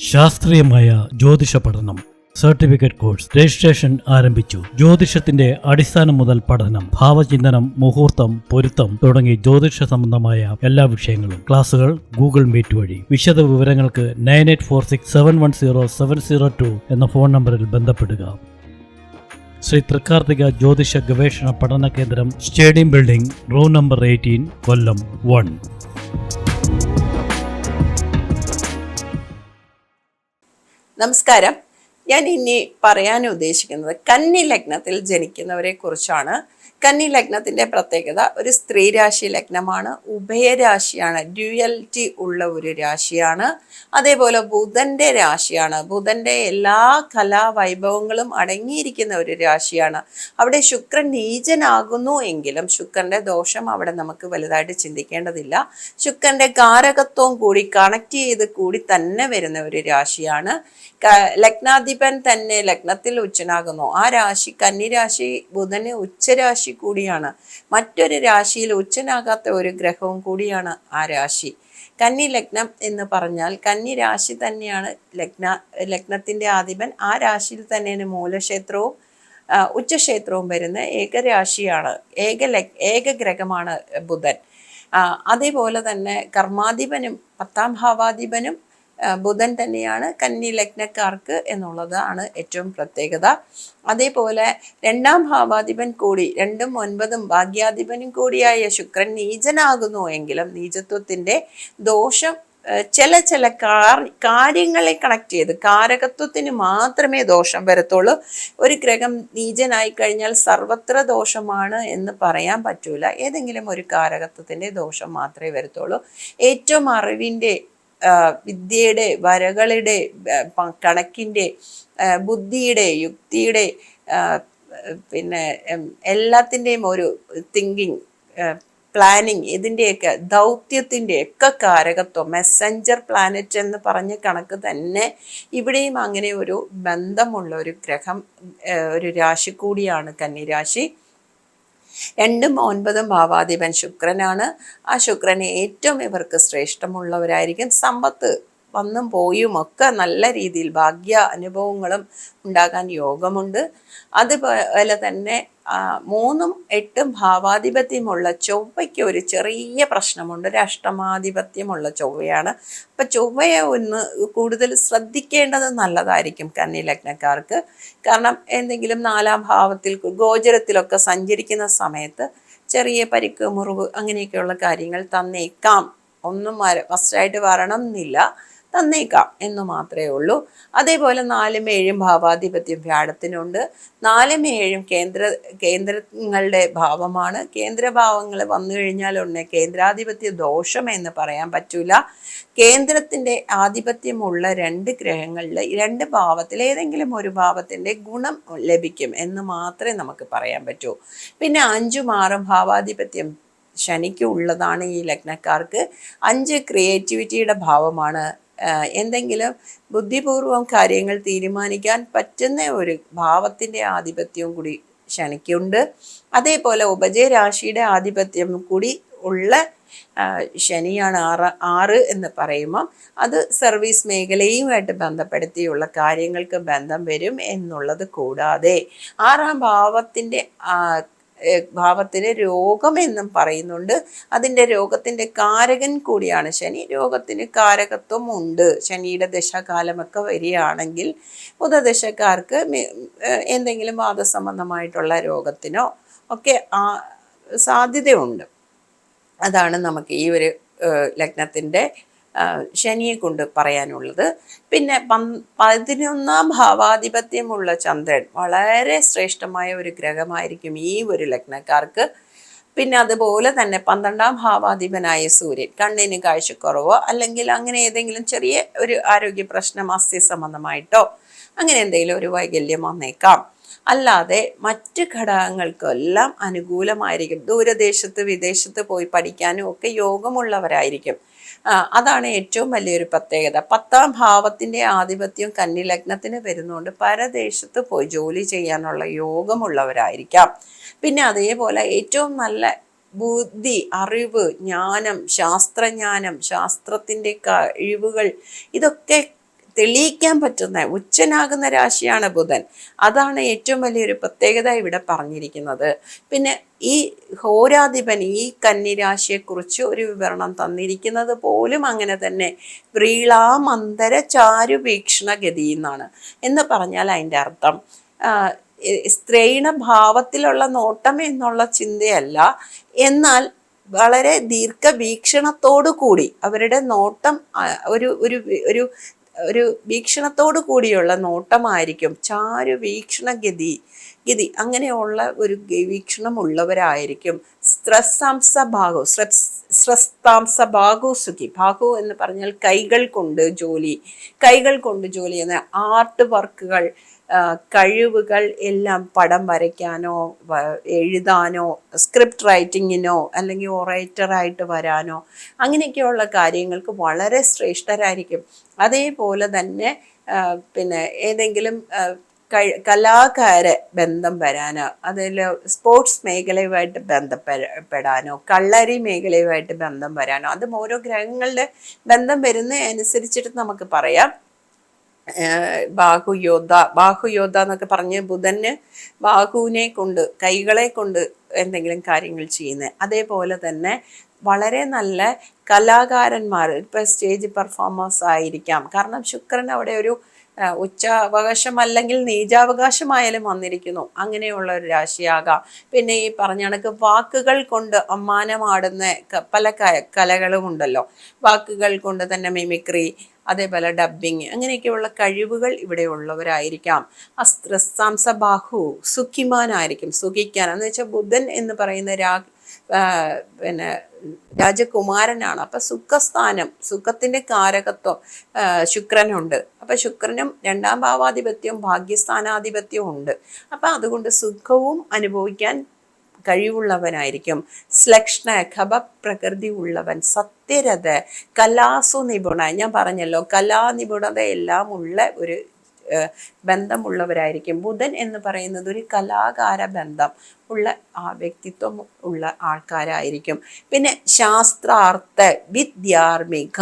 ശാസ്ത്രീയമായ ജ്യോതിഷ പഠനം സർട്ടിഫിക്കറ്റ് കോഴ്സ് രജിസ്ട്രേഷൻ ആരംഭിച്ചു. ജ്യോതിഷത്തിന്റെ അടിസ്ഥാനം മുതൽ പഠനം ഭാവചിന്തനം മുഹൂർത്തം പൊരുത്തം തുടങ്ങി ജ്യോതിഷ സംബന്ധമായ എല്ലാ വിഷയങ്ങളും. ക്ലാസുകൾ ഗൂഗിൾ മീറ്റ് വഴി. വിശദ വിവരങ്ങൾക്ക് nine eight four six seven one zero seven zero two എന്ന ഫോൺ നമ്പറിൽ ബന്ധപ്പെടുക. ശ്രീ തൃക്കാർത്തിക ജ്യോതിഷ ഗവേഷണ പഠന കേന്ദ്രം stadium building room number eighteen Kollam one. നമസ്കാരം. ഞാൻ ഇനി പറയാൻ ഉദ്ദേശിക്കുന്നത് കന്നി ലഗ്നത്തിൽ ജനിക്കുന്നവരെ കുറിച്ചാണ് കന്നി ലഗ്നത്തിന്റെ പ്രത്യേകത ഒരു സ്ത്രീ രാശി ലഗ്നമാണ്. ഉഭയരാശിയാണ് ഡ്യുവൽറ്റി ഉള്ള ഒരു രാശിയാണ്. അതേപോലെ ബുധന്റെ രാശിയാണ്. ബുധന്റെ എല്ലാ കലാവൈഭവങ്ങളും അടങ്ങിയിരിക്കുന്ന ഒരു രാശിയാണ്. അവിടെ ശുക്രൻ നീചനാകുന്നു എങ്കിലും ശുക്രന്റെ ദോഷം അവിടെ നമുക്ക് വലുതായിട്ട് ചിന്തിക്കേണ്ടതില്ല. ശുക്രന്റെ കാരകത്വവും കൂടി കണക്ട് ചെയ്ത് കൂടി തന്നെ വരുന്ന ഒരു രാശിയാണ്. ലഗ്നാധിപൻ തന്നെ ലഗ്നത്തിൽ ഉച്ചനാകുന്നു. ആ രാശി കന്നിരാശി ബുധന് ഉച്ചരാശി കൂടിയാണ്. മറ്റൊരു രാശിയിൽ ഉച്ചനാകാത്ത ഒരു ഗ്രഹവും കൂടിയാണ് ആ രാശി. കന്നി ലഗ്നം എന്ന് പറഞ്ഞാൽ കന്നി രാശി തന്നെയാണ് ലഗ്ന ലഗ്നത്തിന്റെ ആധിപൻ. ആ രാശിയിൽ തന്നെയാണ് മൂലക്ഷേത്രവും ഉച്ചക്ഷേത്രവും വരുന്ന ഏകരാശിയാണ് ഏക ലഗ് ഏക ഗ്രഹമാണ് ബുധൻ. അതേപോലെ തന്നെ കർമാധിപനും പത്താം ഭാവാധിപനും ബുധൻ തന്നെയാണ് കന്നി ലഗ്നക്കാർക്ക് എന്നുള്ളതാണ് ഏറ്റവും പ്രത്യേകത. അതേപോലെ രണ്ടാം ഭാവാധിപൻ കൂടി രണ്ടും ഒൻപതും ഭാഗ്യാധിപനും കൂടിയായ ശുക്രൻ നീചനാകുന്നു എങ്കിലും നീചത്വത്തിന്റെ ദോഷം ചില ചില കാര്യങ്ങളെ കണക്ട് ചെയ്ത് കാരകത്വത്തിന് മാത്രമേ ദോഷം വരത്തുള്ളൂ. ഒരു ഗ്രഹം നീചനായി കഴിഞ്ഞാൽ സർവത്ര ദോഷമാണ് എന്ന് പറയാൻ പറ്റൂല. ഏതെങ്കിലും ഒരു കാരകത്വത്തിന്റെ ദോഷം മാത്രമേ വരത്തുള്ളൂ. ഏറ്റവും അറിവിന്റെ ആ, വിദ്യയുടെ വരകളുടെ കണക്കിന്റെ ബുദ്ധിയുടെ യുക്തിയുടെ പിന്നെ എല്ലാത്തിന്റെയും ഒരു തിങ്കിങ് പ്ലാനിങ് ഇതിന്റെയൊക്കെ ദൗത്യത്തിന്റെ ഒക്കെ കാരകത്വം. മെസ്സഞ്ചർ പ്ലാനറ്റ് എന്ന് പറഞ്ഞ കണക്ക് തന്നെ ഇവിടെയും അങ്ങനെ ഒരു ബന്ധമുള്ള ഒരു ഗ്രഹം ഒരു രാശി കൂടിയാണ് കന്നിരാശി രണ്ടും ഒൻപതും ഭാവാധിപൻ ശുക്രനാണ്. ആ ശുക്രൻ ഏറ്റവും ഇവർക്ക് ശ്രേഷ്ഠമുള്ളവരായിരിക്കും. സമ്പത്ത് വന്നും പോയും ഒക്കെ നല്ല രീതിയിൽ ഭാഗ്യ അനുഭവങ്ങളും ഉണ്ടാകാൻ യോഗമുണ്ട്. അതുപോലെ തന്നെ മൂന്നും എട്ടും ഭാവാധിപത്യമുള്ള ചൊവ്വയ്ക്ക് ഒരു ചെറിയ പ്രശ്നമുണ്ട്. ഒരു അഷ്ടമാധിപത്യമുള്ള ചൊവ്വയാണ്. അപ്പം ചൊവ്വയെ ഒന്ന് കൂടുതൽ ശ്രദ്ധിക്കേണ്ടത് നല്ലതായിരിക്കും കന്നി ലഗ്നക്കാർക്ക് കാരണം എന്തെങ്കിലും നാലാം ഭാവത്തിൽ ഗോചരത്തിലൊക്കെ സഞ്ചരിക്കുന്ന സമയത്ത് ചെറിയ പരിക്ക് മുറിവ് അങ്ങനെയൊക്കെയുള്ള കാര്യങ്ങൾ തന്നേക്കാം. ഒന്നും മര മസ്റ്റായിട്ട് വരണം എന്നില്ല തന്നേക്കാം എന്ന് മാത്രമേ ഉള്ളൂ. അതേപോലെ നാലും ഏഴും ഭാവാധിപത്യം വ്യാഴത്തിനുണ്ട്. നാലും ഏഴും കേന്ദ്ര കേന്ദ്രങ്ങളുടെ ഭാവമാണ്. കേന്ദ്രഭാവങ്ങൾ വന്നു കഴിഞ്ഞാൽ ഉടനെ കേന്ദ്രാധിപത്യ ദോഷം എന്ന് പറയാൻ പറ്റൂല. കേന്ദ്രത്തിന്റെ ആധിപത്യമുള്ള രണ്ട് ഗ്രഹങ്ങളിൽ രണ്ട് ഭാവത്തിൽ ഏതെങ്കിലും ഒരു ഭാവത്തിന്റെ ഗുണം ലഭിക്കും എന്ന് മാത്രമേ നമുക്ക് പറയാൻ പറ്റൂ. പിന്നെ അഞ്ചും ആറും ഭാവാധിപത്യം ശനിക്ക് ഉള്ളതാണ് ഈ ലഗ്നക്കാർക്ക്. അഞ്ച് ക്രിയേറ്റിവിറ്റിയുടെ ഭാവമാണ്. എന്തെങ്കിലും ബുദ്ധിപൂർവം കാര്യങ്ങൾ തീരുമാനിക്കാൻ പറ്റുന്ന ഒരു ഭാവത്തിന്റെ ആധിപത്യവും കൂടി ശനിക്കുണ്ട്. അതേപോലെ ഉപജയരാശിയുടെ ആധിപത്യം കൂടി ഉള്ള ശനിയാണ് ആറ് ആറ് എന്ന് പറയുമ്പം അത് സർവീസ് മേഖലയുമായിട്ട് ബന്ധപ്പെടുത്തിയുള്ള കാര്യങ്ങൾക്ക് ബന്ധം വരും എന്നുള്ളത് കൂടാതെ ആറാം ഭാവത്തിന്റെ ഭാവത്തിന് രോഗം എന്നും പറയുന്നുണ്ട്. അതിന്റെ രോഗത്തിന്റെ കാരകൻ കൂടിയാണ് ശനി. രോഗത്തിന് കാരകത്വം ഉണ്ട് ശനിയുടെ ദശകാലമൊക്കെ വരികയാണെങ്കിൽ ബുധദശക്കാർക്ക് എന്തെങ്കിലും വാദസംബന്ധമായിട്ടുള്ള രോഗത്തിനോ ഒക്കെ ആ സാധ്യതയുണ്ട്. അതാണ് നമുക്ക് ഈ ഒരു ലഗ്നത്തിന്റെ ശനിയെ കൊണ്ട് പറയാനുള്ളത്. പിന്നെ പന് പതിനൊന്നാം ഭാവാധിപത്യമുള്ള ചന്ദ്രൻ വളരെ ശ്രേഷ്ഠമായ ഒരു ഗ്രഹമായിരിക്കും ഈ ഒരു ലഗ്നക്കാർക്ക്. പിന്നെ അതുപോലെ തന്നെ പന്ത്രണ്ടാം ഭാവാധിപനായ സൂര്യൻ കണ്ണിന് കാഴ്ചക്കുറവോ അല്ലെങ്കിൽ അങ്ങനെ ഏതെങ്കിലും ചെറിയ ഒരു ആരോഗ്യ പ്രശ്നം അസ്ഥി സംബന്ധമായിട്ടോ അങ്ങനെ എന്തെങ്കിലും ഒരു വൈകല്യം വന്നേക്കാം. അല്ലാതെ മറ്റ് ഘടകങ്ങൾക്കെല്ലാം അനുകൂലമായിരിക്കും. ദൂരദേശത്ത് വിദേശത്ത് പോയി പഠിക്കാനും ഒക്കെ യോഗമുള്ളവരായിരിക്കും. അതാണ് ഏറ്റവും വലിയൊരു പ്രത്യേകത. പത്താം ഭാവത്തിന്റെ ആധിപത്യം കന്നി ലഗ്നത്തിന് വരുന്നതുകൊണ്ട് പരദേശത്ത് പോയി ജോലി ചെയ്യാനുള്ള യോഗമുള്ളവരായിരിക്കാം. പിന്നെ അതേപോലെ ഏറ്റവും നല്ല ബുദ്ധി അറിവ് ജ്ഞാനം ശാസ്ത്രജ്ഞാനം ശാസ്ത്രത്തിന്റെ കഴിവുകൾ ഇതൊക്കെ തെളിയിക്കാൻ പറ്റുന്ന ഉച്ചനാകുന്ന രാശിയാണ് ബുധൻ. അതാണ് ഏറ്റവും വലിയൊരു പ്രത്യേകത ഇവിടെ പറഞ്ഞിരിക്കുന്നത്. പിന്നെ ഈ ഹോരാധിപൻ ഈ കന്നിരാശിയെക്കുറിച്ച് ഒരു വിവരണം തന്നിരിക്കുന്നത് പോലും അങ്ങനെ തന്നെ വ്രീളാമന്തര ചാരുവീക്ഷണ ഗതി എന്നാണ്. എന്ന് പറഞ്ഞാൽ അതിന്റെ അർത്ഥം സ്ത്രീണ ഭാവത്തിലുള്ള നോട്ടം എന്നുള്ള ചിന്തയല്ല. എന്നാൽ വളരെ ദീർഘവീക്ഷണത്തോടു കൂടി അവരുടെ നോട്ടം ഒരു ഒരു ഒരു ഒരു വീക്ഷണത്തോടു കൂടിയുള്ള നോട്ടമായിരിക്കും. ചാരു വീക്ഷണഗതി ഗതി അങ്ങനെയുള്ള ഒരു വീക്ഷണമുള്ളവരായിരിക്കും. സ്ത്രസാംസ ഭാഗു സ്രസ്താംസ ഭാഗോ സുഖി. ഭാഗു എന്ന് പറഞ്ഞാൽ കൈകൾ കൊണ്ട് ജോലി. കൈകൾ കൊണ്ട് ജോലി എന്ന ആർട്ട് വർക്കുകൾ കഴിവുകൾ എല്ലാം പടം വരയ്ക്കാനോ എഴുതാനോ സ്ക്രിപ്റ്റ് റൈറ്റിങ്ങിനോ അല്ലെങ്കിൽ ഒറേറ്ററായിട്ട് വരാനോ അങ്ങനെയൊക്കെയുള്ള കാര്യങ്ങൾക്ക് വളരെ ശ്രേഷ്ഠരായിരിക്കും. അതേപോലെ തന്നെ പിന്നെ ഏതെങ്കിലും കലാകാര ബന്ധം വരാനോ അതിൽ സ്പോർട്സ് മേഖലയുമായിട്ട് ബന്ധപ്പെടാനോ കള്ളരി മേഖലയുമായിട്ട് ബന്ധം വരാനോ അതും ഓരോ ഗ്രഹങ്ങളുടെ ബന്ധം വരുന്ന അനുസരിച്ചിട്ട് നമുക്ക് പറയാം. ബാഹുയോദ്ധ ബാഹുയോദ്ധ എന്നൊക്കെ പറഞ്ഞ് ബുധന് ബാഹുവിനെ കൊണ്ട് കൈകളെ കൊണ്ട് എന്തെങ്കിലും കാര്യങ്ങൾ ചെയ്യുന്നത്. അതേപോലെ തന്നെ വളരെ നല്ല കലാകാരന്മാർ ഇപ്പം സ്റ്റേജ് പെർഫോമേഴ്സ് ആയിരിക്കാം. കാരണം ശുക്രൻ അവിടെ ഒരു ഏഹ് ഉച്ചാവകാശം അല്ലെങ്കിൽ നീചാവകാശമായാലും വന്നിരിക്കുന്നു. അങ്ങനെയുള്ള ഒരു രാശിയാകാം. പിന്നെ ഈ പറഞ്ഞ കണക്ക് വാക്കുകൾ കൊണ്ട് അമ്മാനമാടുന്ന പല കലകളും ഉണ്ടല്ലോ. വാക്കുകൾ കൊണ്ട് തന്നെ മിമിക്രി അതേപോലെ ഡബ്ബിങ് അങ്ങനെയൊക്കെയുള്ള കഴിവുകൾ ഇവിടെ ഉള്ളവരായിരിക്കാം. അസ്ത്രസാംസ ബാഹു സുഖിമാനായിരിക്കും സുഖിക്കാൻ. എന്ന് വെച്ചാൽ ബുധൻ എന്ന് പറയുന്ന രാ പിന്നെ രാജകുമാരനാണ്. അപ്പൊ സുഖസ്ഥാനം സുഖത്തിന്റെ കാരകത്വം ശുക്രനുണ്ട്. അപ്പൊ ശുക്രനും രണ്ടാം ഭാവാധിപത്യവും ഭാഗ്യസ്ഥാനാധിപത്യവും ഉണ്ട്. അപ്പൊ അതുകൊണ്ട് സുഖവും അനുഭവിക്കാൻ കഴിവുള്ളവനായിരിക്കും. ശ്ലക്ഷ്ണ ഖബ പ്രകൃതി ഉള്ളവൻ സത്യരഥ കലാസു നിപുണ ഞാൻ പറഞ്ഞല്ലോ കലാനിപുണതയെല്ലാം ഉള്ള ഒരു ബന്ധമുള്ളവരായിരിക്കും. ബുധൻ എന്ന് പറയുന്നത് ഒരു കലാകാര ബന്ധം ഉള്ള ആ വ്യക്തിത്വം ഉള്ള ആൾക്കാരായിരിക്കും. പിന്നെ ശാസ്ത്രാർത്ഥ വിദ്യാർമിക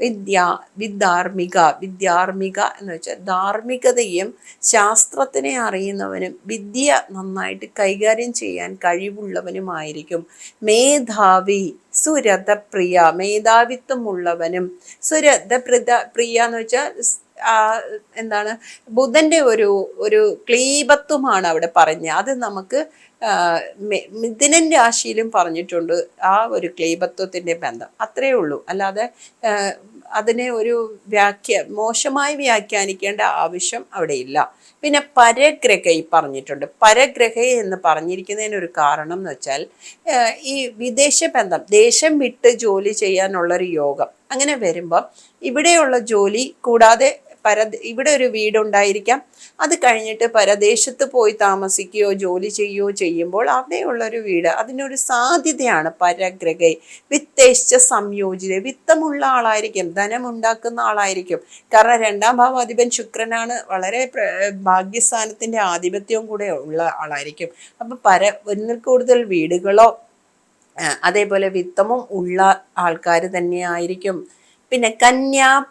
വിദ്യാ വിദ്യാർമിക വിദ്യാർമിക എന്ന് വെച്ചാൽ ധാർമ്മികതയും ശാസ്ത്രത്തിനെ അറിയുന്നവനും വിദ്യ നന്നായിട്ട് കൈകാര്യം ചെയ്യാൻ കഴിവുള്ളവനുമായിരിക്കും. മേധാവി സുരഥപ്രിയ മേധാവിത്വമുള്ളവനും സുരഥപ്രിത പ്രിയ എന്ന് വെച്ചാൽ എന്താണ് ബുധന്റെ ഒരു ഒരു ക്ലീബത്വമാണ് അവിടെ പറഞ്ഞത്. അത് നമുക്ക് മിഥുനൻ രാശിയിലും പറഞ്ഞിട്ടുണ്ട് ആ ഒരു ക്ലീബത്വത്തിന്റെ ബന്ധം. അത്രയേ ഉള്ളൂ. അല്ലാതെ അതിനെ ഒരു വ്യാഖ്യ മോശമായി വ്യാഖ്യാനിക്കേണ്ട ആവശ്യം അവിടെ ഇല്ല. പിന്നെ പരഗ്രഹ പറഞ്ഞിട്ടുണ്ട്. പരഗ്രഹ എന്ന് പറഞ്ഞിരിക്കുന്നതിന് ഒരു കാരണം എന്ന് വെച്ചാൽ ഈ വിദേശ ബന്ധം ദേശം വിട്ട് ജോലി ചെയ്യാനുള്ളൊരു യോഗം. അങ്ങനെ വരുമ്പം ഇവിടെയുള്ള ജോലി കൂടാതെ പര ഇവിടെ ഒരു വീടുണ്ടായിരിക്കാം. അത് കഴിഞ്ഞിട്ട് പരദേശത്ത് പോയി താമസിക്കുകയോ ജോലി ചെയ്യുകയോ ചെയ്യുമ്പോൾ അവിടെയുള്ളൊരു വീട്. അതിനൊരു സാധ്യതയാണ് പരഗ്രഹ. വിത്തേശ്ച സംയോജിത. വിത്തമുള്ള ആളായിരിക്കും. ധനമുണ്ടാക്കുന്ന ആളായിരിക്കും. കാരണം രണ്ടാം ഭാവാധിപൻ ശുക്രനാണ്. വളരെ ഭാഗ്യസ്ഥാനത്തിന്റെ ആധിപത്യവും കൂടെ ഉള്ള ആളായിരിക്കും. അപ്പം പര ഒന്നിൽ കൂടുതൽ വീടുകളോ അതേപോലെ വിത്തമും ഉള്ള ആൾക്കാർ തന്നെയായിരിക്കും. പിന്നെ കന്യാ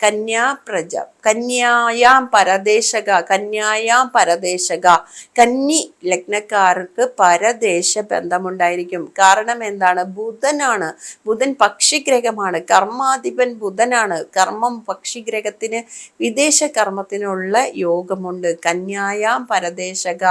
പ്രജ കന്യാ പ്രജ കന്യായാം പരദേശക കന്യായാം പരദേശക. കന്നി ലഗ്നക്കാർക്ക് പരദേശ ബന്ധമുണ്ടായിരിക്കും കാരണം എന്താണ്? ബുധനാണ്. ബുധൻ പക്ഷിഗ്രഹമാണ്. കർമാധിപൻ ബുധനാണ്. കർമ്മം പക്ഷിഗ്രഹത്തിന് വിദേശ കർമ്മത്തിനുള്ള യോഗമുണ്ട്. കന്യായാം പരദേശക.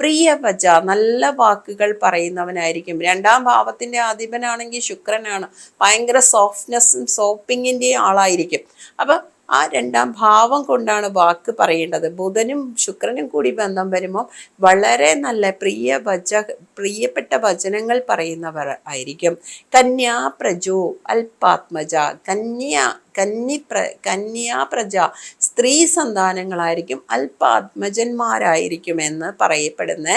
പ്രിയപജ നല്ല വാക്കുകൾ പറയുന്നവനായിരിക്കും. രണ്ടാം ഭാവത്തിന്റെ അധിപനാണെങ്കിൽ ശുക്രനാണ്. ഭയങ്കര സോഫ്റ്റ്നെസ്സും സോപ്പിങ്ങിന്റെയും ആളായിരിക്കും. അപ്പം ആ രണ്ടാം ഭാവം കൊണ്ടാണ് വാക്ക് പറയേണ്ടത്. ബുധനും ശുക്രനും കൂടി ബന്ധം വരുമ്പോൾ വളരെ നല്ല പ്രിയ വച പ്രിയപ്പെട്ട വചനങ്ങൾ പറയുന്നവർ ആയിരിക്കും. കന്യാ പ്രജോ അൽപാത്മജ കന്യ കന്നി പ്ര കന്യാ പ്രജ സ്ത്രീ സന്താനങ്ങളായിരിക്കും അല്പാത്മജന്മാരായിരിക്കും എന്ന് പറയപ്പെടുന്ന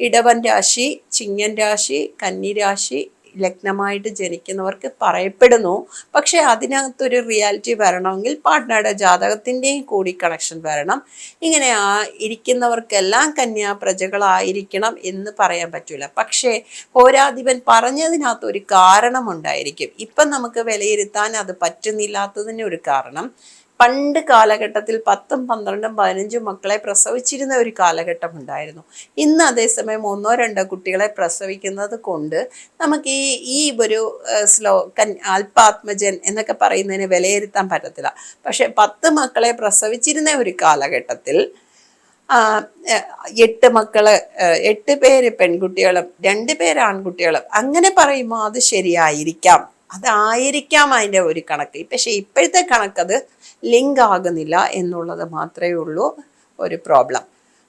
ഇടവൻ രാശി ചിങ്ങൻ രാശി കന്നി രാശി ലഗ്നമായിട്ട് ജനിക്കുന്നവർക്ക് പറയപ്പെടുന്നു. പക്ഷേ അതിനകത്തൊരു റിയാലിറ്റി വരണമെങ്കിൽ പാർട്ട്ണറുടെ ജാതകത്തിന്റെയും കൂടി കണക്ഷൻ വരണം. ഇങ്ങനെ ആ ഇരിക്കുന്നവർക്കെല്ലാം കന്യാ പ്രജകളായിരിക്കണം എന്ന് പറയാൻ പറ്റില്ല പക്ഷേ പോരാധിപൻ പറഞ്ഞതിനകത്ത് ഒരു കാരണമുണ്ടായിരിക്കും. ഇപ്പം നമുക്ക് വിലയിരുത്താൻ അത് പറ്റുന്നില്ലാത്തതിന് ഒരു കാരണം. പണ്ട് കാലഘട്ടത്തിൽ പത്തും പന്ത്രണ്ടും പതിനഞ്ചും മക്കളെ പ്രസവിച്ചിരുന്ന ഒരു കാലഘട്ടം ഉണ്ടായിരുന്നു. ഇന്ന് അതേസമയം ഒന്നോ രണ്ടോ കുട്ടികളെ പ്രസവിക്കുന്നത് കൊണ്ട് നമുക്ക് ഈ ഈ ഒരു സ്ലോ കൻ അല്പാത്മജൻ എന്നൊക്കെ പറയുന്നതിന് വിലയിരുത്താൻ പറ്റത്തില്ല. പക്ഷെ പത്ത് മക്കളെ പ്രസവിച്ചിരുന്ന ഒരു കാലഘട്ടത്തിൽ എട്ട് മക്കൾ എട്ട് പേര് പെൺകുട്ടികളും രണ്ട് പേര് ആൺകുട്ടികളും അങ്ങനെ പറയുമ്പോൾ അത് ശരിയായിരിക്കാം. അതായിരിക്കാം അതിന്റെ ഒരു കണക്ക്. പക്ഷെ ഇപ്പോഴത്തെ കണക്കത് ലിങ്ക് ആകുന്നില്ല എന്നുള്ളത് മാത്രമേ ഉള്ളൂ ഒരു പ്രോബ്ലം.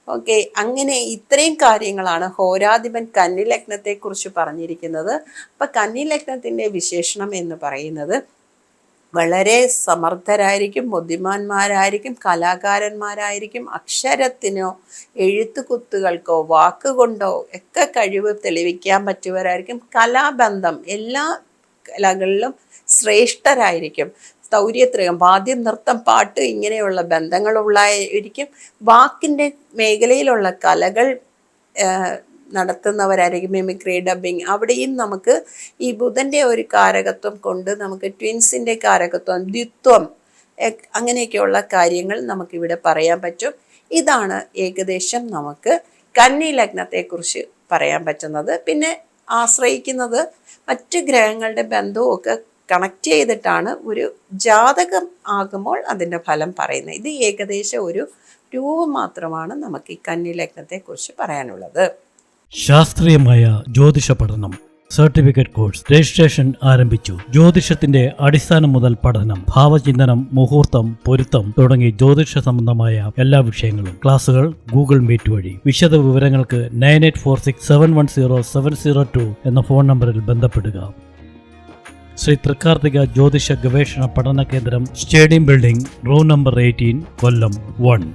ഓക്കെ അങ്ങനെ ഇത്രയും കാര്യങ്ങളാണ് ഹോരാധിപൻ കന്നി ലഗ്നത്തെക്കുറിച്ച് പറഞ്ഞിരിക്കുന്നത്. അപ്പം കന്നി ലഗ്നത്തിന്റെ വിശേഷണം എന്ന് പറയുന്നത് വളരെ സമർത്ഥരായിരിക്കും ബുദ്ധിമാന്മാരായിരിക്കും കലാകാരന്മാരായിരിക്കും അക്ഷരത്തിനോ എഴുത്തുകുത്തുകൾക്കോ വാക്കുകൊണ്ടോ ഒക്കെ കഴിവ് തെളിയിക്കാൻ പറ്റിയവരായിരിക്കും കലാബന്ധം എല്ലാ കലകളിലും ശ്രേഷ്ഠരായിരിക്കും. സൗര്യത്രയം വാദ്യം നൃത്തം പാട്ട് ഇങ്ങനെയുള്ള ബന്ധങ്ങളുള്ളായിരിക്കും. വാക്കിന്റെ മേഖലയിലുള്ള കലകൾ നടത്തുന്നവരായിരിക്കും. മിമിക്രി ഡബിങ് അവിടെയും നമുക്ക് ഈ ബുധന്റെ ഒരു കാരകത്വം കൊണ്ട് നമുക്ക് ട്വിൻസിന്റെ കാരകത്വം ദ്വിത്വം അങ്ങനെയൊക്കെയുള്ള കാര്യങ്ങൾ നമുക്കിവിടെ പറയാൻ പറ്റും. ഇതാണ് ഏകദേശം നമുക്ക് കന്നി ലഗ്നത്തെക്കുറിച്ച് പറയാൻ പറ്റുന്നത്. പിന്നെ ആശ്രയിക്കുന്നത് മറ്റ് ഗ്രഹങ്ങളുടെ ബന്ധവും കണക്ട് ചെയ്തിട്ടാണ് ഒരു ജാതകം ആകുമ്പോൾ അതിന്റെ ഫലം പറയുന്നത്. ഇത് ഏകദേശം ഒരു രൂപം മാത്രമാണ് നമുക്ക് ഈ കന്നി ലഗ്നത്തെക്കുറിച്ച് പറയാനുള്ളത്. ശാസ്ത്രീയമായ ജ്യോതിഷ പഠനം. സർട്ടിഫിക്കറ്റ് കോഴ്സ് രജിസ്ട്രേഷൻ ആരംഭിച്ചു. ജ്യോതിഷത്തിന്റെ അടിസ്ഥാനം മുതൽ പഠനം ഭാവചിന്തനം മുഹൂർത്തം പൊരുത്തം തുടങ്ങി ജ്യോതിഷ സംബന്ധമായ എല്ലാ വിഷയങ്ങളും ക്ലാസുകൾ ഗൂഗിൾ മീറ്റ് വഴി. വിശദ വിവരങ്ങൾക്ക് nine eight four six seven one zero seven zero two എന്ന ഫോൺ നമ്പറിൽ ബന്ധപ്പെടുക. ശ്രീ തൃക്കാർത്തിക ജ്യോതിഷ ഗവേഷണ പഠന കേന്ദ്രം stadium building room number eighteen Kollam one.